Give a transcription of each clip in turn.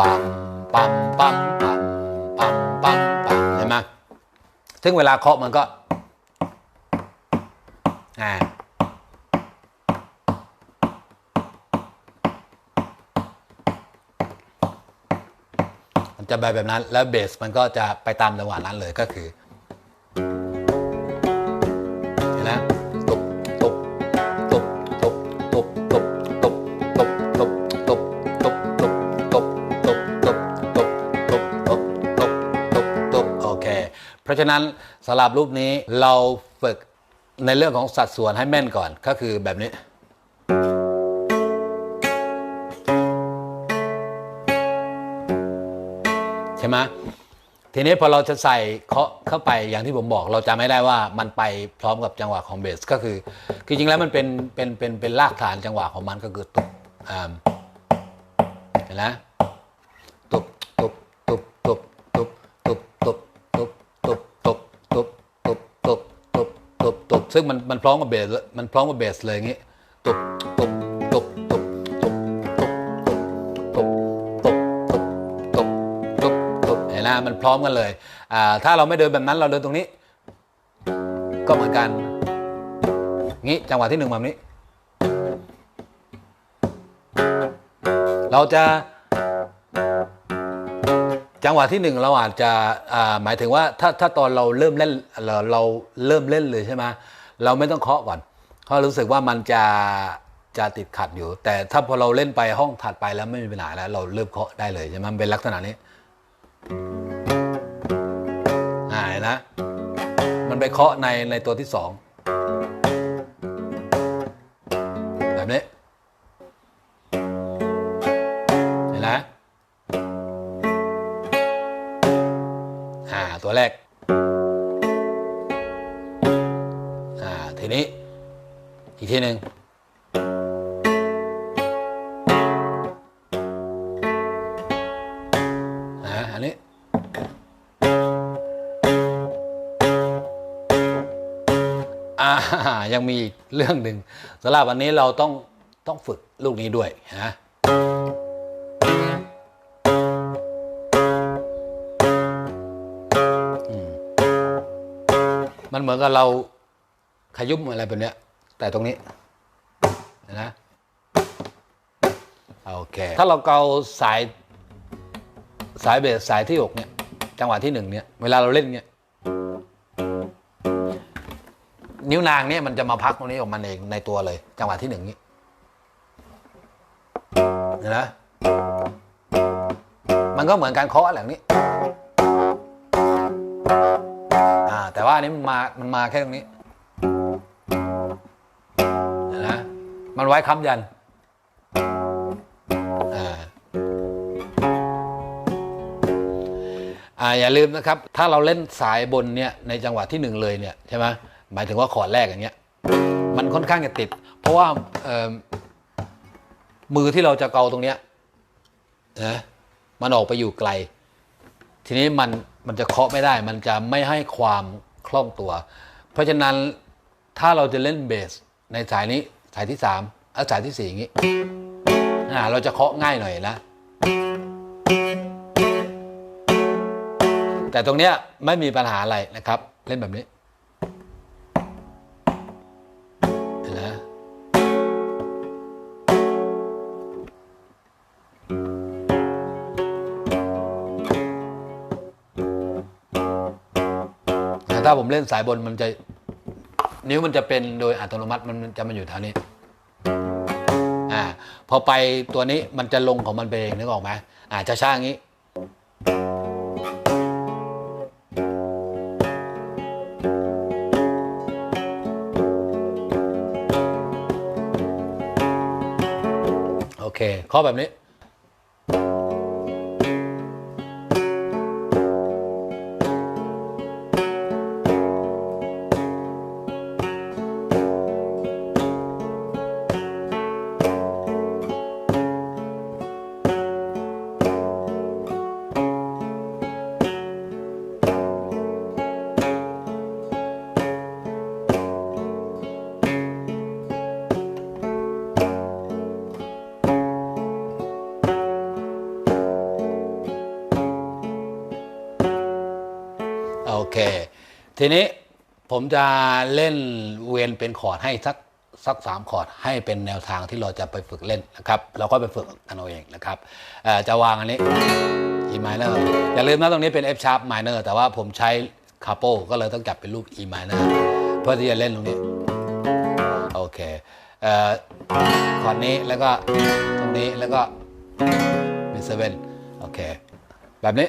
ปัมปัมปัมปัมปัมปัมปัมเห็นไหมถึงเวลาเคาะมันก็อ่ามันจะแบบแบบนั้นแล้วเบสมันก็จะไปตามจังหวะนั้นเลยก็คือ เพราะฉะนั้นสำหรับรูปนี้เราฝึกในเรื่องของสัดส่วนให้แม่นก่อนก็คือแบบนี้ ใช่ไหมทีนี้พอเราจะใส่เคาะเข้าไปอย่างที่ผมบอกเราจะไม่ได้ว่ามันไปพร้อมกับจังหวะของเบสก็คือคือจริงแล้วมันเป็นเป็นเป็นเป็นรากฐานจังหวะของมันก็คือตุบอ่าเห็นไหม ซึ่งมันมันพร้อมกับเบสมันพร้อมกับเบสเลยอย่างงี้ตบตบตบตบตบตบตบตบตบตบตบตบเห็นไหมมันพร้อมกันเลยอ่าถ้าเราไม่เดินแบบนั้นเราเดินตรงนี้ ก็เหมือนกันงี้จังหวะที่หนึ่งแบบนี้ เราจะจังหวะที่หนึ่งเราอาจจะอ่าหมายถึงว่าถ้าถ้าตอนเราเริ่มเล่นเราเราเริ่มเล่นเลยใช่ไหม เราไม่ต้องเคาะก่อนเพราะรู้สึกว่ามันจะจะติดขัดอยู่ แต่ถ้าพอเราเล่นไปห้องถัดไปแล้วไม่มีปัญหาแล้ว เราเริ่มเคาะได้เลยใช่ไหมมันเป็นลักษณะนี้อ่านนะมันไปเคาะในในตัวที่สองแบบนี้เห็นไหมอ่าตัวแรก ทีหนึ่งอันนี้อ่ายังมีอีกเรื่องหนึ่งสำหรับวันนี้เราต้องต้องฝึกลูกนี้ด้วยนะมมันเหมือนกับเราขยุ้มอะไรแบบเนี้ย แต่ตรงนี้นะโอเค ถ้าเราเกาสายสายเบสสายที่หกเนี่ยจังหวะที่หนึ่งเนี่ยเวลาเราเล่นเนี่ยนิ้วนางเนี่ยมันจะมาพักตรงนี้ของมันเองในตัวเลย จังหวะที่หนึ่งนี้เห็นไหมมันก็เหมือนการเคาะอะไรอย่างนี้อ่าแต่ว่าอันนี้มันมามันมาแค่ตรงนี้ มันไว้ค้ำยันอ่าอย่าลืมนะครับ ถ้าเราเล่นสายบนเนี่ยในจังหวะที่หนึ่งเลยเนี่ยใช่ไหมหมายถึงว่าคอร์ดแรกอย่างเงี้ย มันค่อนข้างจะติด เพราะว่าเอ่อมือที่เราจะเกาตรงเนี้ยนะมันออกไปอยู่ไกล ทีนี้มันมันจะเคาะไม่ได้ มันจะไม่ให้ความคล่องตัว เพราะฉะนั้นถ้าเราจะเล่นเบสในสายนี้ สายที่สามเอาสายที่สี่อย่างนี้อ่าเราจะเคาะง่ายหน่อยนะ แต่ตรงเนี้ยไม่มีปัญหาอะไรนะครับ เล่นแบบนี้เห็นไหมแต่ถ้าผมเล่นสายบนมันจะ นิ้วมันจะเป็นโดยอัตโนมัติมันจะมาอยู่แถวนี้อ่าพอไปตัวนี้มันจะลงของมันไปเองนึกออกไหมอ่าจะช่างนี้ โอเคข้อแบบนี้ ทีนี้ผมจะเล่นเวียนเป็นคอร์ดให้สักสักสามคอร์ดให้เป็นแนวทางที่เราจะไปฝึกเล่นนะครับ เราก็ไปฝึกกันเอาเองนะครับจะวางอันนี้ E minor อย่าลืมนะตรงนี้เป็น F sharp minor แต่ว่าผมใช้ capo ก็เลยต้องจับเป็นรูป E minor เพื่อที่จะเล่นตรงนี้ โอเคคอร์ดนี้แล้วก็ตรงนี้แล้วก็มีเซเว่นโอเค แบบนี้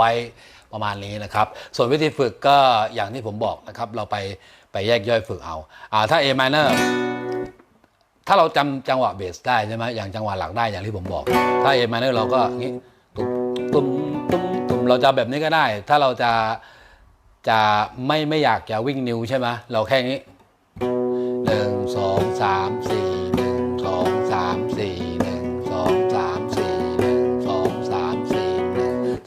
ไว้ประมาณนี้นะครับ ส่วนวิธีฝึกก็อย่างที่ผมบอกนะครับ เราไปไปแยกย่อยฝึกเอาอ่าถ้า A minor ถ้าเราจำจังหวะเบสได้ใช่ไหมอย่างจังหวะหลักได้อย่างที่ผมบอก ถ้า A minor เราก็งี้ตุ้มตุ้มตุ้มตุ้มเราจะแบบนี้ก็ได้ ถ้าเราจะจะไม่ไม่อยากจะวิ่งนิ้วใช่ไหมเราแค่นี้หนึ่งสองสามสี่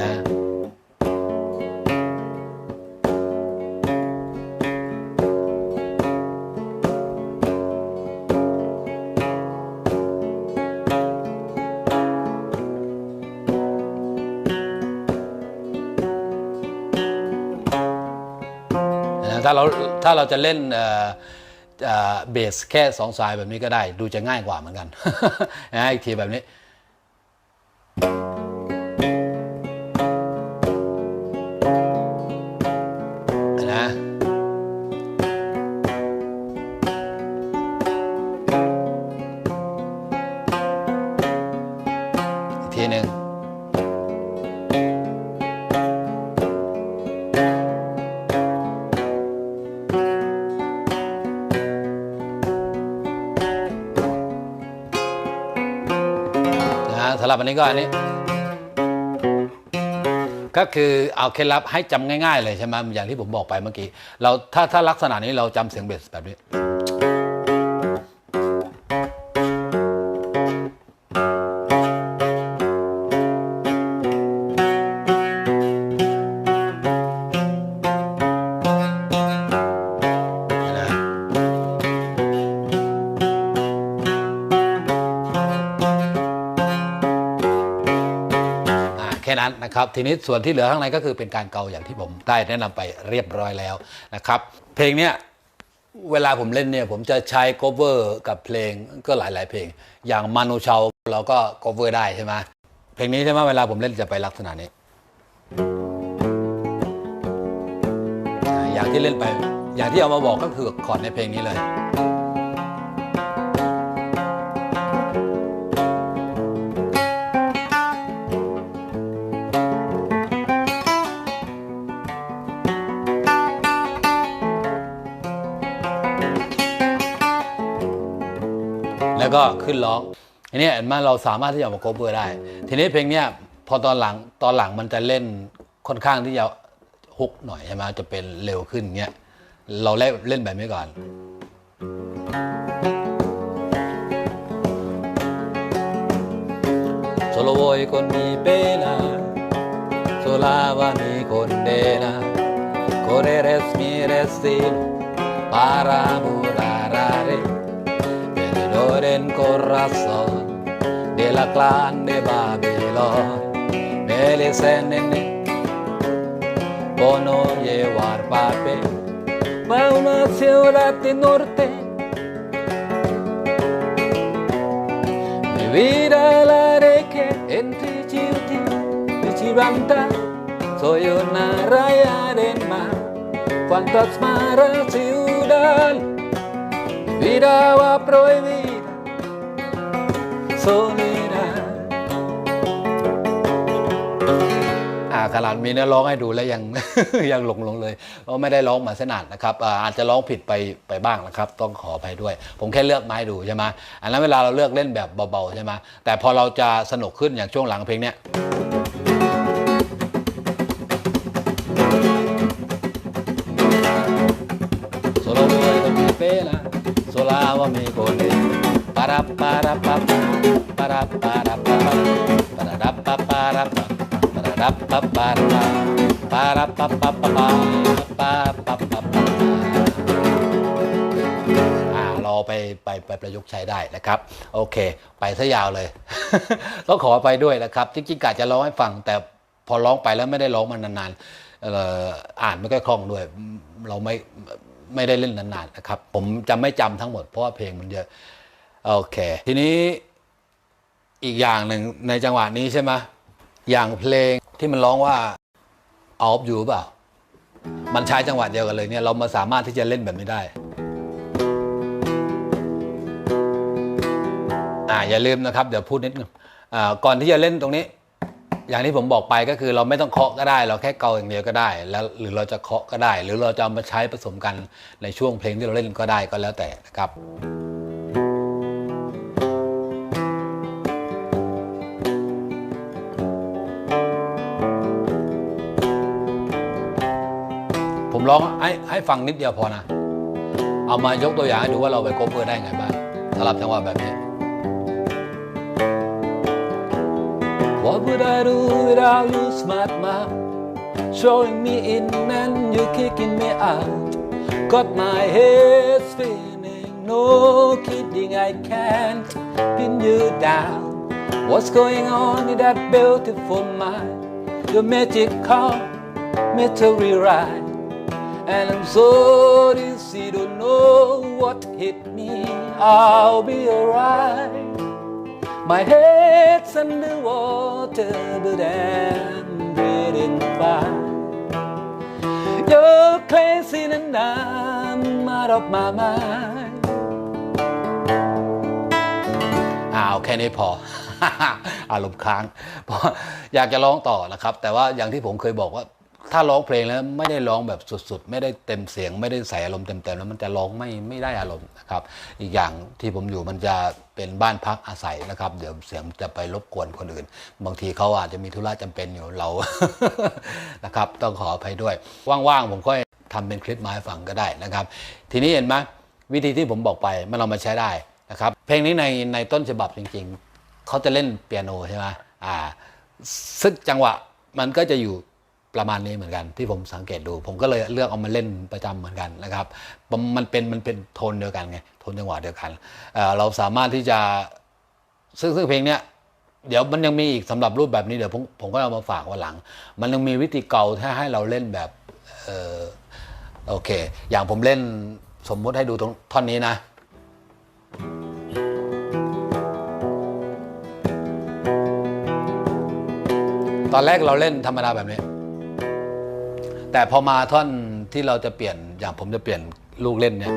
นะถ้าเราถ้าเราจะเล่นเบสแค่สองสายแบบนี้ก็ได้ ดูจะง่ายกว่าเหมือนกันนะอีกทีแบบนี้ อันนี้ก็อันนี้ ก็คือเอาเคล็ดลับให้จำง่าย ๆ เลยใช่ไหมอย่างที่ผมบอกไปเมื่อกี้เราถ้าถ้าลักษณะนี้เราจำเสียงเบสแบบนี้ นะครับทีนี้ส่วนที่เหลือข้างในก็คือเป็นการเกาอย่างที่ผมได้แนะนำไปเรียบร้อยแล้วนะครับเพลงเนี้ยเวลาผมเล่นเนี่ยผมจะใช้ cover กับเพลงก็หลาย ๆ เพลง อย่างมานูเชาเราก็ cover ได้ใช่ไหมเพลงนี้ใช่ไหมเวลาผมเล่นจะไปลักษณะนี้อ่าอย่างที่เล่นไป อย่างที่เอามาบอกก็คือคอร์ดในเพลงนี้เลย แล้วก็ขึ้นร้องอันนี้เห็นไหมเราสามารถที่จะมาโคเวอร์ได้ ทีนี้เพลงเนี้ยพอตอนหลังตอนหลังมันจะเล่นค่อนข้างที่จะฮุกหน่อยใช่ไหมจะเป็นเร็วขึ้นเงี้ยเราเล่นเล่นแบบนี้ก่อน Solo voy con mi pena, sola va mi condena. Correr es mi destino para murare. Por el corazón de la clan de Babilón. Me dicen por no llevar papel para una ciudad del norte. Mi vida la dejé entre Chiuti y Chibanta. Soy una raya del mar, fantasma ciudad. Mi vida va prohibida, soledad. อ่าขนาดมีเนื้อร้องให้ดูแล้วยัง ยังหลงหลงเลยเพราะไม่ได้ร้องมาสนานนะครับอ่าอาจจะร้องผิดไปไปบ้างนะครับ ต้องขออภัยด้วย ผมแค่เลือกไม้ดูใช่ไหมอันนั้นเวลาเราเลือกเล่นแบบเบาๆใช่ไหมแต่พอเราจะสนุกขึ้นอย่างช่วงหลังเพลงเนี้ย เราไปไปไปประยุกต์ใช้ได้นะครับ โอเค ไปซะยาวเลย ต้องขอไปด้วยนะครับจริงๆกะจะร้องให้ฟัง แต่พอร้องไปแล้วไม่ได้ร้องมานานๆอ่ออ่านไม่ค่อยคล่องด้วย เราไม่ไม่ได้เล่นนานๆนะครับ ผมจะไม่จำทั้งหมดเพราะว่าเพลงมันเยอะ โอเค ทีนี้ อีกอย่างหนึ่งในจังหวะนี้ใช่ไหมอย่างเพลงที่มันร้องว่าออฟอยู่เปล่า มันใช้จังหวะเดียวกันเลยเนี่ยเรามาสามารถที่จะเล่นแบบนี้ได้อ่าอย่าลืมนะครับ เดี๋ยวพูดนิดนึงอ่าก่อนที่จะเล่นตรงนี้ อย่างที่ผมบอกไปก็คือเราไม่ต้องเคาะก็ได้ เราแค่เกาอย่างเดียวก็ได้ แล้วหรือเราจะเคาะก็ได้ หรือเราจะเอามาใช้ผสมกันในช่วงเพลงที่เราเล่นก็ได้ก็แล้วแต่นะครับ ให้ฟังนิดเดียวพอนะ เอามายกตัวอย่างให้ดูว่าเราไปโคเวอร์ได้ไงบ้างสำหรับจังหวะแบบนี้ What would I do without you, smart mouth? Showing me in and you kicking me out. Got my head spinning, no kidding, I can't pin you down. What's going on in that beautiful mind? Your magic car, mystery ride. And I'm so dizzy, don't know what hit me. I'll be alright. My head's underwater, but I'm breathing fine. You're crazy and I'm out of my mind. อ้าวแค่นี้พอ อารมณ์ค้าง เพราะอยากจะร้องต่อนะครับ แต่ว่าอย่างที่ผมเคยบอกว่า ถ้าร้องเพลงแล้วไม่ได้ร้องแบบสุดๆ ไม่ได้เต็มเสียง ไม่ได้ใส่อารมณ์เต็มๆแล้วมันจะร้องไม่ไม่ได้อารมณ์นะครับ อีกอย่างที่ผมอยู่มันจะเป็นบ้านพักอาศัยนะครับ เดี๋ยวเสียงจะไปรบกวนคนอื่น บางทีเขาอาจจะมีธุระจำเป็นอยู่เรานะครับ ต้องขออภัยด้วย ว่างๆผมค่อยทำเป็นคลิปมาให้ฟังก็ได้นะครับ ทีนี้เห็นไหมวิธีที่ผมบอกไปมันเรามาใช้ได้นะครับ เพลงนี้ในในต้นฉบับจริง ๆเขาจะเล่นเปียโนใช่ไหมอ่าซึ่งจังหวะมันก็จะอยู่ ประมาณนี้เหมือนกันที่ผมสังเกตดู ผมก็เลยเลือกเอามาเล่นประจำเหมือนกันนะครับ มันเป็นมันเป็นโทนเดียวกันไงโทนจังหวะเดียวกันเเราสามารถที่จะซึ่งซึ่งเพลงเนี้ยเดี๋ยวมันยังมีอีกสำหรับรูปแบบนี้เดี๋ยวผมผมก็เอามาฝากวันหลัง มันยังมีวิธีเกาถ้าให้เราเล่นแบบเออโอเค อย่างผมเล่นสมมุติให้ดูตรงท่อนนี้นะตอนแรกเราเล่นธรรมดาแบบนี้ แต่พอมาท่อนที่เราจะเปลี่ยนอย่างผมจะเปลี่ยนลูกเล่นเนี่ย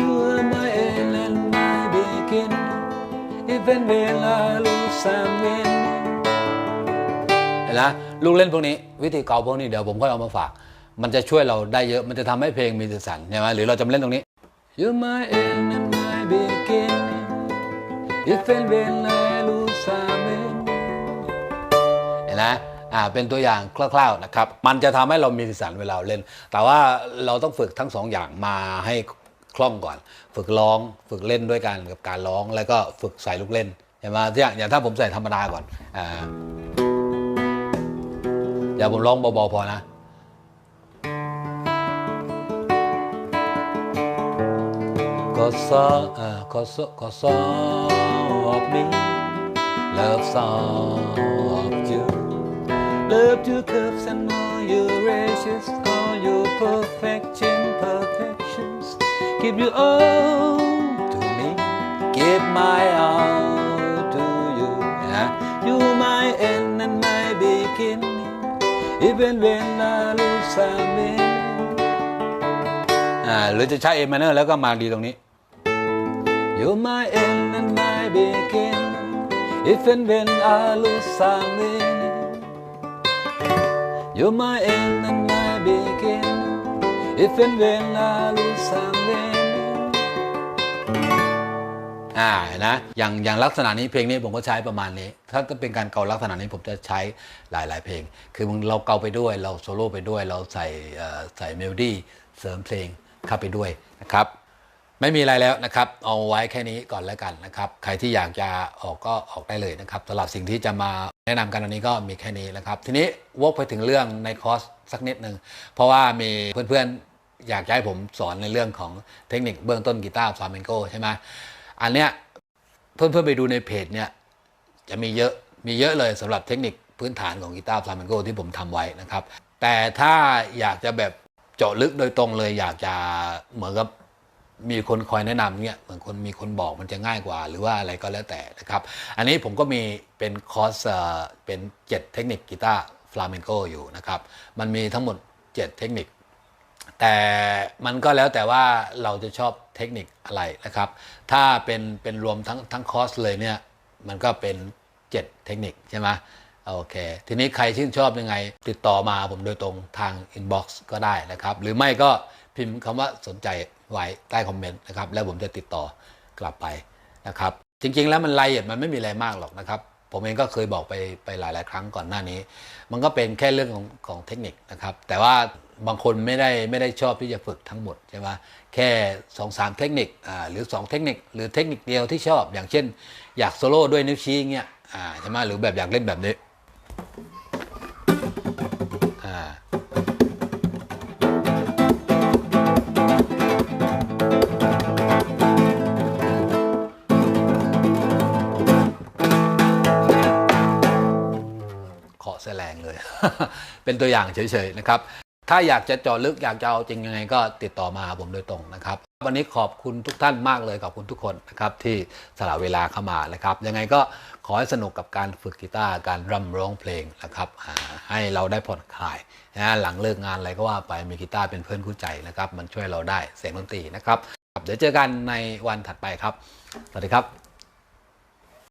You are my end and my beginning Even when I lose I'm winning เห็นนะลูกเล่นพวกนี้วิธีเกาพวกนี้เดี๋ยวผมค่อยเอามาฝาก มันจะช่วยเราได้เยอะมันจะทำให้เพลงมีสีสันใช่ไหมหรือเราจะมาเล่นตรงนี้ You're my end and my beginning Even when I นะอ่าเป็นตัวอย่างคร่าวๆนะครับ มันจะทำให้เรามีสีสันเวลาเล่น แต่ว่าเราต้องฝึกทั้งสองอย่างมาให้คล่องก่อน ฝึกร้องฝึกเล่นด้วยกันกับการร้องแล้วก็ฝึกใส่ลูกเล่นเห็นไหมอย่างอย่างถ้าผมใส่ธรรมดาก่อนอ่าอย่าผมร้องเบาๆพอนะก็ซออ่าก็ซอก็ซอ of me love song of you love your curves and all your races all your perfection perfections give you all to me give my all to you นะ you my end and my beginning even when I lose something อ่าหรือจะใช้ A minor แล้วก็มาดีตรงนี้ You're my end and my beginning even when I lose something You're my end and my beginning even when I lose something อ่าเห็นะอย่างอย่างลักษณะนี้เพลงนี้ผมก็ใช้ประมาณนี้ ถ้าจะเป็นการเกาลักษณะนี้ผมจะใช้หลาย ๆ เพลง คือมึงเราเกาไปด้วยเราโซโล่ไปด้วย เราใส่ใส่เมโลดี้เสริมเพลงเข้าไปด้วยนะครับ ไม่มีอะไรแล้วนะครับ เอาไว้แค่นี้ก่อนแล้วกันนะครับ ใครที่อยากจะออกก็ออกได้เลยนะครับสำหรับสิ่งที่จะมาแนะนำกันวันนี้ก็มีแค่นี้นะครับ ทีนี้วกไปถึงเรื่องในคอร์สสักนิดหนึ่งเพราะว่ามีเพื่อนๆอยากให้ผมสอนในเรื่องของเทคนิคเบื้องต้นกีตาร์ฟลาเมนโกใช่ไหมอันเนี้ยเพื่อนๆไปดูในเพจเนี่ยจะมีเยอะมีเยอะเลยสำหรับเทคนิคพื้นฐานของกีตาร์ฟลาเมนโกที่ผมทำไว้นะครับ แต่ถ้าอยากจะแบบเจาะลึกโดยตรงเลยอยากจะเหมือนกับ มีคนคอยแนะนำเนี่ยเหมือนคนมีคนบอกมันจะง่ายกว่า หรือว่าอะไรก็แล้วแต่นะครับ อันนี้ผมก็มีเป็นคอร์สเอ่อเป็น 7 เทคนิคกีตาร์ฟลาเมนโกอยู่นะครับ มันมีทั้งหมด 7 เทคนิค แต่มันก็แล้วแต่ว่าเราจะชอบเทคนิคอะไรนะครับ ถ้าเป็นเป็นรวมทั้งทั้งคอร์สเลยเนี่ย มันก็เป็น 7 เทคนิคใช่ไหม โอเค ทีนี้ใครชื่นชอบยังไง ติดต่อมาผมโดยตรงทางอินบ็อกซ์ก็ได้นะครับ หรือไม่ก็พิมพ์คำว่าสนใจไว้ใต้คอมเมนต์นะครับ แล้วผมจะติดต่อกลับไปนะครับ จริงๆ แล้วมันรายละเอียดมันไม่มีอะไรมากหรอกนะครับ ผมเองก็เคยบอกไปไปหลาย ๆ ครั้งก่อนหน้านี้ มันก็เป็นแค่เรื่องของของเทคนิคนะครับ แต่ว่าบางคนไม่ได้ไม่ได้ชอบที่จะฝึกทั้งหมดใช่ไหมแค่2อสามเทคนิคอ่าหรือ 2 เทคนิค หรือเทคนิคเดียวที่ชอบ อย่างเช่น อยากโซโล่ด้วยนิ้วชี้เงี้ยอ่าใช่ไหมหรือแบบอยากเล่นแบบนี้ เป็นตัวอย่างเฉยๆนะครับ ถ้าอยากจะเจาะลึกอยากจะเอาจริงยังไงก็ติดต่อมาผมโดยตรงนะครับ วันนี้ขอบคุณทุกท่านมากเลยขอบคุณทุกคนนะครับที่สละเวลาเข้ามานะครับ ยังไงก็ขอให้สนุกกับการฝึกกีตาร์การร่ำร้องเพลงนะครับให้เราได้ผ่อนคลายนะหลังเลิกงานอะไรก็ว่าไปมีกีตาร์เป็นเพื่อนคู่ใจนะครับ มันช่วยเราได้เสียงดนตรีนะครับเดี๋ยวเจอกันในวันถัดไปครับ สวัสดีครับ